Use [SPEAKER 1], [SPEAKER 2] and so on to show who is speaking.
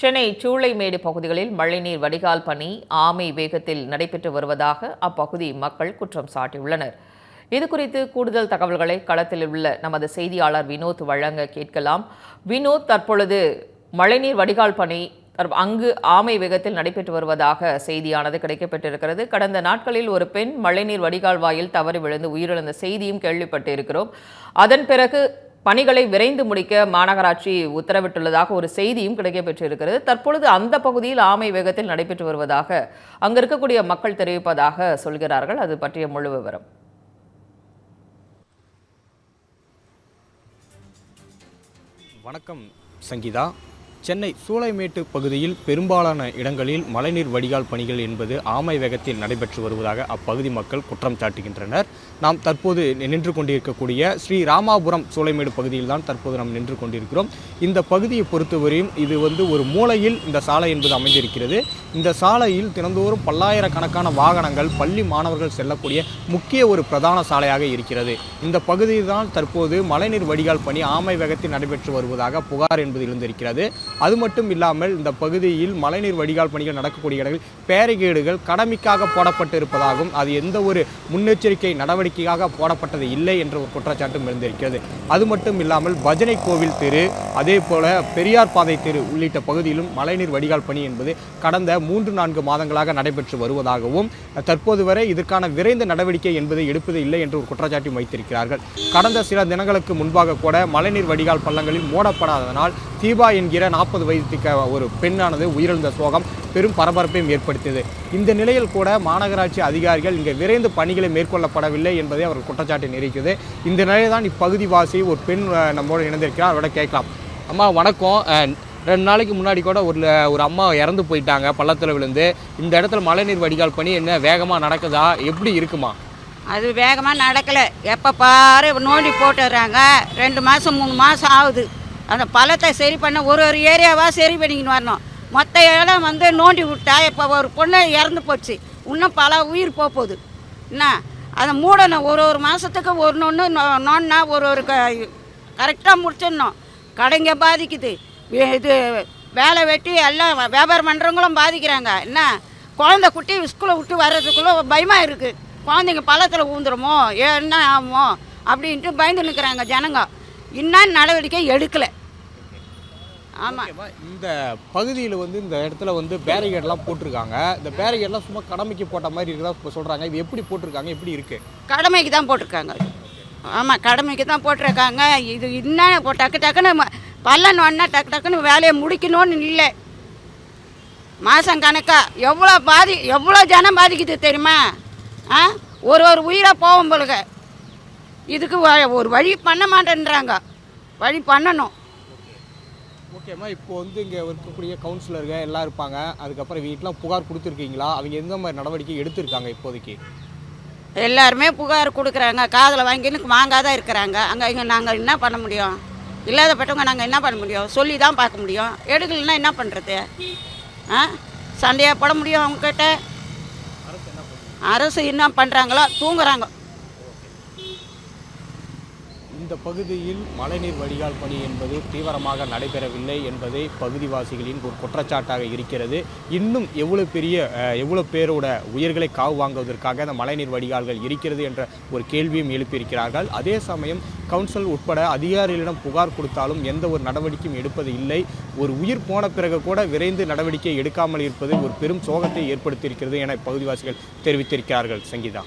[SPEAKER 1] சென்னை சூளைமேடு பகுதிகளில் மழைநீர் வடிகால் பணி ஆமை வேகத்தில் நடைபெற்று வருவதாக அப்பகுதி மக்கள் குற்றம் சாட்டியுள்ளனர். இது குறித்து கூடுதல் தகவல்களை களத்தில் உள்ள நமது செய்தியாளர் வினோத் வழங்க கேட்கலாம். வினோத் தற்பொழுது மழைநீர் வடிகால் பணி அங்கு ஆமை வேகத்தில் நடைபெற்று வருவதாக செய்தியானது கிடைக்கப்பட்டிருக்கிறது. கடந்த நாட்களில் ஒரு பெண் மழைநீர் வடிகால் வாயில் தவறி விழுந்து உயிரிழந்த செய்தியும் கேள்விப்பட்டிருக்கிறோம். அதன் பிறகு பணிகளை விரைந்து முடிக்க மாநகராட்சி உத்தரவிட்டுள்ளதாக ஒரு செய்தியும் கிடைக்கப்பெற்றிருக்கிறது தற்பொழுது அந்த பகுதியில் ஆமை வேகத்தில் நடைபெற்று வருவதாக அங்கு இருக்கக்கூடிய மக்கள் தெரிவிப்பதாக சொல்கிறார்கள். அது பற்றிய முழு விவரம்.
[SPEAKER 2] வணக்கம் சங்கீதா. சென்னை சூளைமேட்டு பகுதியில் பெரும்பாலான இடங்களில் மழைநீர் வடிகால் பணிகள் என்பது ஆமை வேகத்தில் நடைபெற்று வருவதாக அப்பகுதி மக்கள் குற்றம் சாட்டுகின்றனர். நாம் தற்போது நின்று கொண்டிருக்கக்கூடிய ஸ்ரீ ராமாபுரம் சூளைமேடு பகுதியில் தான் தற்போது நாம் நின்று கொண்டிருக்கிறோம். இந்த பகுதியை பொறுத்தவரையும் இது வந்து ஒரு மூலையில் இந்த சாலை என்பது அமைந்திருக்கிறது. இந்த சாலையில் தினந்தோறும் பல்லாயிரக்கணக்கான வாகனங்கள் பள்ளி மாணவர்கள் செல்லக்கூடிய முக்கிய ஒரு பிரதான சாலையாக இருக்கிறது. இந்த பகுதியில் தான் தற்போது மழைநீர் வடிகால் பணி ஆமை வேகத்தில் நடைபெற்று வருவதாக புகார் என்பது எழுந்திருக்கிறது. அது மட்டும் இல்லாமல் இந்த பகுதியில் மழைநீர் வடிகால் பணிகள் நடக்கக்கூடிய இடங்களில் பேரிகேடுகள் கடமைக்காக போடப்பட்டு இருப்பதாகவும் அது எந்த ஒரு முன்னெச்சரிக்கை நடவடிக்கையாக போடப்பட்டது இல்லை என்ற ஒரு குற்றச்சாட்டும் இருந்திருக்கிறது அது மட்டும் இல்லாமல் பஜனை கோவில் தெரு அதே போல பெரியார் பாதை தெரு உள்ளிட்ட பகுதியிலும் மழைநீர் வடிகால் பணி என்பது கடந்த மூன்று நான்கு மாதங்களாக நடைபெற்று வருவதாகவும் தற்போது வரை இதற்கான விரைந்த நடவடிக்கை என்பதை எடுப்பது இல்லை என்று ஒரு குற்றச்சாட்டையும் வைத்திருக்கிறார்கள். கடந்த சில தினங்களுக்கு முன்பாக கூட மழைநீர் வடிகால் பள்ளங்களில் மூடப்படாததனால் தீபா என்கிற நாற்பது வயதுக்கு ஒரு பெண்ணானது உயிரிழந்த சோகம் பெரும் பரபரப்பையும் ஏற்படுத்தியது. இந்த நிலையில் கூட மாநகராட்சி அதிகாரிகள் இங்கே விரைந்து பணிகளை மேற்கொள்ளப்படவில்லை என்பதை அவர் குற்றச்சாட்டு நினைக்கிறது இந்த நிலையில்தான் இப்பகுதிவாசி ஒரு பெண் நம்மோடு இணைந்திருக்கிறார். அவரோட கேட்கலாம். அம்மா வணக்கம். ரெண்டு நாளைக்கு முன்னாடி கூட ஒரு ஒரு அம்மா இறந்து போயிட்டாங்க பள்ளத்தில் விழுந்து. இந்த இடத்துல மழைநீர் வடிகால் பண்ணி என்ன வேகமாக நடக்குதா? எப்படி இருக்குமா?
[SPEAKER 3] அது வேகமாக நடக்கலை. எப்போ பாரு நோண்டி போட்டுடுறாங்க ரெண்டு மாதம் மூணு மாதம் ஆகுது. அந்த பழத்தை சரி பண்ண ஒரு ஒரு ஏரியாவாக சரி பண்ணிக்கின்னு வரணும். மொத்த இடம் வந்து நோண்டி விட்டா இப்போ ஒரு பொண்ணு இறந்து போச்சு. இன்னும் பல உயிர் போக போகுது. என்ன? அதை மூடணும். ஒரு ஒரு மாதத்துக்கு ஒன்று ஒன்று நோன்னா ஒரு ஒரு கரெக்டாக முடிச்சிடணும். கடைங்க பாதிக்குது. இது வேலை வெட்டி எல்லாம் வியாபாரம் பண்ணுறவங்களும் பாதிக்கிறாங்க. என்ன? குழந்தை குட்டி ஸ்கூலை விட்டு வர்றதுக்குள்ளே பயமாக இருக்குது குழந்தைங்க பள்ளத்தில் ஊந்துருமோ? என்ன ஆகுமோ? அப்படின்ட்டு பயந்து நிற்கிறாங்க ஜனங்க. இன்னும் நடவடிக்கை எடுக்கலை. ஆமாம்?
[SPEAKER 2] இந்த பகுதியில் வந்து இந்த இடத்துல வந்து பேரிகேட்லாம் போட்டிருக்காங்க. இந்த பேரிகேட்லாம் சும்மா கடமைக்கு போட்ட மாதிரி இருக்குதா சொல்கிறாங்க இது எப்படி போட்டிருக்காங்க? எப்படி இருக்கு?
[SPEAKER 3] கடமைக்கு தான் போட்டிருக்காங்க. ஆமாம் கடமைக்கு தான் போட்டிருக்காங்க. இது என்ன டக்கு டக்குன்னு பல்லன் பள்ளம் ஒன்றா டக்கு டக்குன்னு வேலையை முடிக்கணும்னு இல்லை. மாதம் கணக்காக எவ்வளோ பாதி எவ்வளோ ஜனம் பாதிக்குது தெரியுமா? ஆ? ஒரு ஒரு உயிராக போகும் பொழுது இதுக்கு வ- ஒரு வழி பண்ண மாட்டேன்றாங்க. வழி பண்ணணும்.
[SPEAKER 2] ஓகேம்மா இப்போ வந்து இங்கே இருக்கக்கூடிய கவுன்சிலருங்க எல்லாம் இருப்பாங்க. அதுக்கப்புறம் வீட்டில் புகார் கொடுத்துருக்கீங்களா? அவங்க எந்த மாதிரி நடவடிக்கை எடுத்திருக்காங்க இப்போதைக்கு?
[SPEAKER 3] எல்லாருமே புகார் கொடுக்குறாங்க. காதில் வாங்கின்னு வாங்காத இருக்கிறாங்க. அங்கே இங்கே நாங்கள் என்ன பண்ண முடியும்? இல்லாதப்பட்டவங்க நாங்கள் என்ன பண்ண முடியும்? சொல்லி தான் பார்க்க முடியும். எடுக்கலைன்னா என்ன பண்ணுறது ஆ? சண்டையாக போட முடியும் அவங்கக்கிட்ட அரசு என்ன பண்ணுறாங்களோ தூங்குறாங்க.
[SPEAKER 2] இந்த பகுதியில் மழைநீர் வடிகால் பணி என்பது தீவிரமாக நடைபெறவில்லை என்பதே பகுதிவாசிகளின் ஒரு குற்றச்சாட்டாக இருக்கிறது. இன்னும் எவ்வளவு பெரிய எவ்வளோ பேரோட உயிர்களை காவு வாங்குவதற்காக அந்த மழைநீர் வடிகால்கள் இருக்கிறது என்ற ஒரு கேள்வியும் எழுப்பியிருக்கிறார்கள். அதே சமயம் கவுன்சில் உட்பட அதிகாரிகளிடம் புகார் கொடுத்தாலும் எந்த ஒரு நடவடிக்கையும் எடுப்பது இல்லை. ஒரு உயிர் போன பிறகு கூட விரைந்து நடவடிக்கை எடுக்காமல் இருப்பது ஒரு பெரும் சோகத்தை ஏற்படுத்தியிருக்கிறது என பகுதிவாசிகள் தெரிவித்திருக்கிறார்கள். சங்கீதா.